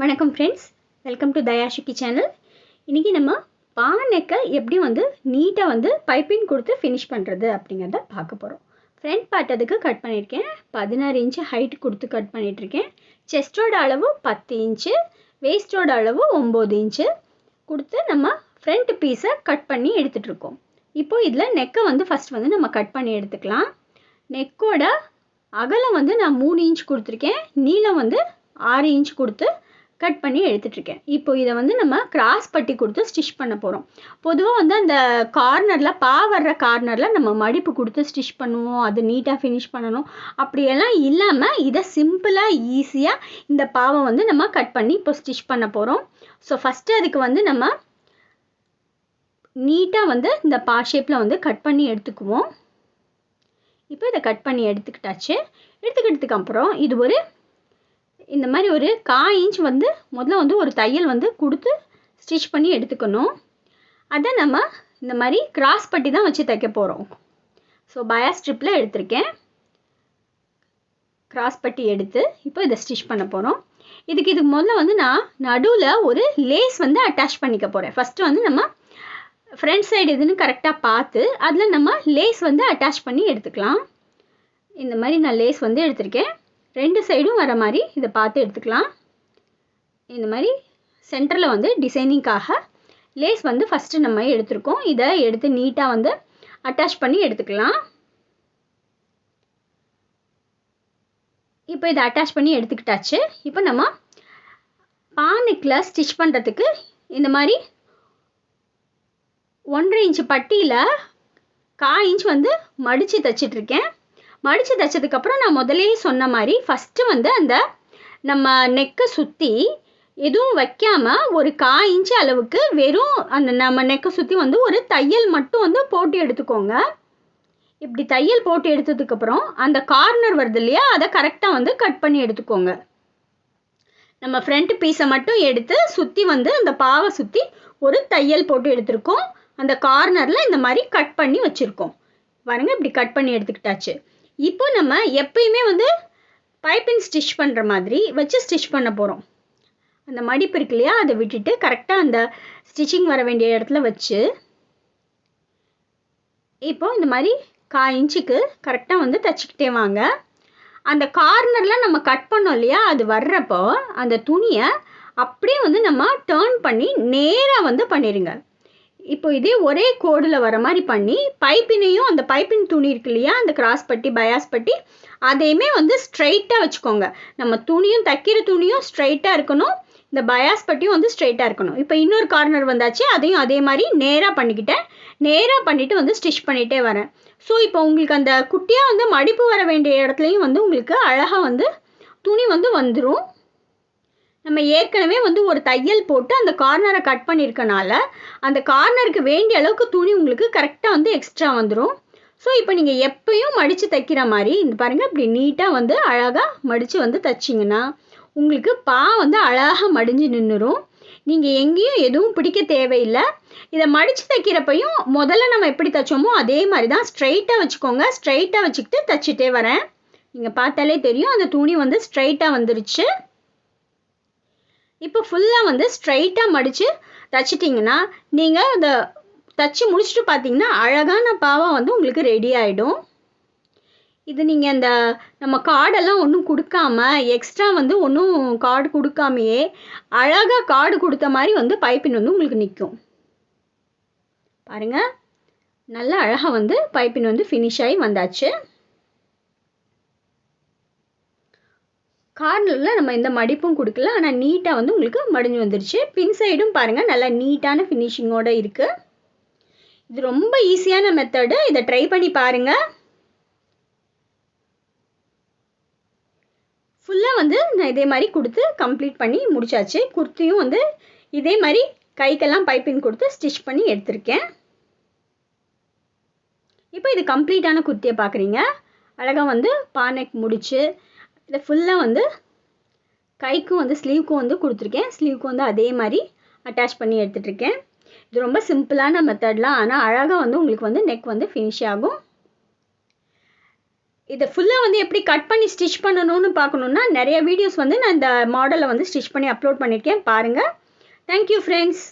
வணக்கம் friends welcome to தயாஷிக்கி channel இன்றைக்கி நம்ம பானைக்கை எப்படி வந்து நீட்டாக வந்து பைப்பிங் கொடுத்து ஃபினிஷ் பண்ணுறது அப்படிங்கிறத பார்க்க போகிறோம் ஃப்ரண்ட் பார்ட் அதுக்கு கட் பண்ணியிருக்கேன். பதினாறு இன்ச்சு ஹைட் கொடுத்து கட் பண்ணிகிட்ருக்கேன் செஸ்டோட அளவு பத்து இன்ச்சு வேஸ்டோட அளவு ஒம்பது இன்ச்சு கொடுத்து நம்ம ஃப்ரண்ட் பீஸை கட் பண்ணி எடுத்துகிட்ருக்கோம் இப்போது இதில் நெக்கை வந்து ஃபஸ்ட் வந்து நம்ம கட் பண்ணி எடுத்துக்கலாம். நெக்கோட அகலம் வந்து நான் மூணு இன்ச் கொடுத்துருக்கேன். நீளம் வந்து ஆறு இன்ச் கொடுத்து கட் பண்ணி எடுத்துட்ருக்கேன் இப்போ இதை வந்து நம்ம கிராஸ் பட்டி கொடுத்து ஸ்டிச் பண்ண போகிறோம் பொதுவாக வந்து அந்த கார்னரில் பா வர்ற கார்னரில் நம்ம மடிப்பு கொடுத்து ஸ்டிச் பண்ணுவோம். அது நீட்டாக ஃபினிஷ் பண்ணணும். அப்படியெல்லாம் இல்லாமல் இதை சிம்பிளாக ஈஸியாக இந்த பாவை வந்து நம்ம கட் பண்ணி இப்போ ஸ்டிச் பண்ண போகிறோம் ஸோ ஃபஸ்ட்டு அதுக்கு வந்து நம்ம நீட்டாக வந்து இந்த பா ஷேப்பில் வந்து கட் பண்ணி எடுத்துக்குவோம். இப்போ இதை கட் பண்ணி எடுத்துக்கிட்டாச்சு. எடுத்துக்கிட்டதுக்கு அப்புறம் இது ஒரு இந்த மாதிரி ஒரு கா இன்ச் வந்து முதல்ல வந்து ஒரு தையல் வந்து கொடுத்து ஸ்டிச் பண்ணி எடுத்துக்கணும். அதை நம்ம இந்த மாதிரி கிராஸ் பட்டி தான் வச்சு தைக்க போகிறோம் ஸோ பயா ஸ்ட்ரிப்பில் எடுத்திருக்கேன். கிராஸ் பட்டி எடுத்து இப்போ இதை ஸ்டிச் பண்ண போகிறோம் இதுக்கு இதுக்கு முதல்ல வந்து நான் நடுவில் ஒரு லேஸ் வந்து அட்டாச் பண்ணிக்க போகிறேன் ஃபஸ்ட்டு வந்து நம்ம ஃப்ரண்ட் சைடு இதுன்னு கரெக்டாக பார்த்து அதில் நம்ம லேஸ் வந்து அட்டாச் பண்ணி எடுத்துக்கலாம். இந்த மாதிரி நான் லேஸ் வந்து எடுத்திருக்கேன். ரெண்டு சைடும் வர மாதிரி இதை பார்த்து எடுத்துக்கலாம். இந்த மாதிரி சென்டரில் வந்து டிசைனிங்காக லேஸ் வந்து ஃபஸ்ட்டு நம்ம எடுத்திருக்கோம். இதை எடுத்து நீட்டாக வந்து அட்டாச் பண்ணி எடுத்துக்கலாம். இப்போ இதை அட்டாச் பண்ணி எடுத்துக்கிட்டாச்சு. இப்போ நம்ம பானுக்கில் ஸ்டிச் பண்ணுறதுக்கு இந்த மாதிரி ஒன்றரை இன்ச்சு பட்டியில் கா இன்ச் வந்து மடித்து தைச்சிட்ருக்கேன் மடித்து தைச்சதுக்கப்புறம் நான் முதலே சொன்ன மாதிரி ஃபஸ்ட்டு வந்து அந்த நம்ம நெக்கை சுற்றி எதுவும் வைக்காமல் ஒரு கா இன்ச்சு அளவுக்கு வெறும் அந்த நம்ம நெக்கை சுற்றி வந்து ஒரு தையல் மட்டும் வந்து போட்டு எடுத்துக்கோங்க. இப்படி தையல் போட்டு எடுத்ததுக்கப்புறம் அந்த கார்னர் வருது இல்லையா அதை கரெக்டாக வந்து கட் பண்ணி எடுத்துக்கோங்க. நம்ம ஃப்ரண்ட் பீஸை மட்டும் எடுத்து சுற்றி வந்து அந்த பாவை சுற்றி ஒரு தையல் போட்டு எடுத்திருக்கோம். அந்த கார்னரில் இந்த மாதிரி கட் பண்ணி வச்சுருக்கோம். பாருங்கள் இப்படி கட் பண்ணி எடுத்துக்கிட்டாச்சு. இப்போ நம்ம எப்பயுமே வந்து பைப்பிங் ஸ்டிச் பண்ணுற மாதிரி வச்சு ஸ்டிச் பண்ண போகிறோம் அந்த மடிப்பு இருக்கு இல்லையா அதை விட்டுட்டு கரெக்டாக அந்த ஸ்டிச்சிங் வர வேண்டிய இடத்துல வச்சு இப்போ இந்த மாதிரி கா இன்ச்சுக்கு கரெக்டாக வந்து தைச்சிக்கிட்டே வாங்க. அந்த கார்னரில் நம்ம கட் பண்ணோம் இல்லையா அது வர்றப்போ அந்த துணியை அப்படியே வந்து நம்ம டேர்ன் பண்ணி நேராக வந்து பண்ணிடுங்க இப்போ இதே ஒரே கோடில் வர மாதிரி பண்ணி பைப்பினையும் அந்த பைப்பின் துணி இருக்கு இல்லையா அந்த கிராஸ் பட்டி பயாஸ் பட்டி அதையுமே வந்து ஸ்ட்ரைட்டாக வச்சுக்கோங்க. நம்ம துணியும் தைக்கிற துணியும் ஸ்ட்ரைட்டாக இருக்கணும். இந்த பயாஸ் பட்டியும் வந்து ஸ்ட்ரைட்டாக இருக்கணும். இப்போ இன்னொரு கார்னர் வந்தாச்சு அதையும் அதே மாதிரி நேராக பண்ணிக்கிட்டேன். நேராக பண்ணிவிட்டு வந்து ஸ்டிச் பண்ணிகிட்டே வரேன். ஸோ இப்போ உங்களுக்கு அந்த குட்டியாக வந்து மடிப்பு வர வேண்டிய இடத்துலையும் வந்து உங்களுக்கு அழகாக வந்து துணி வந்து வந்துடும் நம்ம ஏற்கனவே வந்து ஒரு தையல் போட்டு அந்த கார்னரை கட் பண்ணியிருக்கனால அந்த கார்னருக்கு வேண்டிய அளவுக்கு துணி உங்களுக்கு கரெக்டாக வந்து எக்ஸ்ட்ரா வந்துடும் ஸோ இப்போ நீங்கள் எப்பயும் மடித்து தைக்கிற மாதிரி இந்த பாருங்கள் இப்படி நீட்டாக வந்து அழகாக மடித்து வந்து தைச்சிங்கன்னா உங்களுக்கு பா வந்து அழகாக மடிஞ்சு நின்றுடும் நீங்கள் எங்கேயும் எதுவும் பிடிக்க தேவையில்லை. இதை மடித்து தைக்கிறப்பையும் முதல்ல நம்ம எப்படி தைச்சோமோ அதே மாதிரி தான் ஸ்ட்ரைட்டாக வச்சுக்கோங்க. ஸ்ட்ரைட்டாக வச்சுக்கிட்டு தைச்சிட்டே வரேன். நீங்கள் பார்த்தாலே தெரியும் அந்த துணி வந்து ஸ்ட்ரைட்டாக வந்துருச்சு. இப்போ ஃபுல்லாக வந்து ஸ்ட்ரைட்டாக மடித்து தைச்சிட்டிங்கன்னா நீங்கள் அந்த தச்சு முடிச்சுட்டு பார்த்தீங்கன்னா அழகான பாவா வந்து உங்களுக்கு ரெடி ஆகிடும் இது நீங்கள் அந்த நம்ம கார்டெல்லாம் ஒன்றும் கொடுக்காம எக்ஸ்ட்ரா வந்து ஒன்றும் கார்டு கொடுக்காமையே அழகாக கார்டு கொடுத்த மாதிரி வந்து பைப்பின் வந்து உங்களுக்கு நிற்கும் பாருங்கள் நல்லா அழகாக வந்து பைப்பின் வந்து ஃபினிஷ் ஆகி வந்தாச்சு. கார்னரில் நம்ம எந்த மடிப்பும் கொடுக்கல ஆனால் நீட்டாக வந்து உங்களுக்கு மடிஞ்சு வந்துருச்சு. பின் சைடும் பாருங்கள் நல்லா நீட்டான ஃபினிஷிங்கோடு இருக்குது இது ரொம்ப ஈஸியான மெத்தடு இதை ட்ரை பண்ணி பாருங்கள் ஃபுல்லாக வந்து நான் இதே மாதிரி கொடுத்து கம்ப்ளீட் பண்ணி முடிச்சாச்சு. குர்த்தியும் வந்து இதே மாதிரி கைக்கெல்லாம் பைப்பிங் கொடுத்து ஸ்டிச் பண்ணி எடுத்திருக்கேன். இப்போ இது கம்ப்ளீட்டான குர்த்தியை பார்க்குறீங்க. அழகாக வந்து பானைக்கு முடிச்சு இதை ஃபுல்லாக வந்து கைக்கும் வந்து ஸ்லீவ்க்கும் வந்து கொடுத்துருக்கேன். ஸ்லீவ்க்கு வந்து அதே மாதிரி அட்டாச் பண்ணி எடுத்துகிட்ருக்கேன் இது ரொம்ப சிம்பிளான மெத்தட்லாம் ஆனால் அழகாக வந்து உங்களுக்கு வந்து நெக் வந்து ஃபினிஷ் ஆகும். இதை ஃபுல்லாக வந்து எப்படி கட் பண்ணி ஸ்டிச் பண்ணணும்னு பார்க்கணுன்னா நிறைய வீடியோஸ் வந்து நான் இந்த மாடலை வந்து ஸ்டிச் பண்ணி அப்லோட் பண்ணியிருக்கேன் பாருங்கள் தேங்க்யூ ஃப்ரெண்ட்ஸ்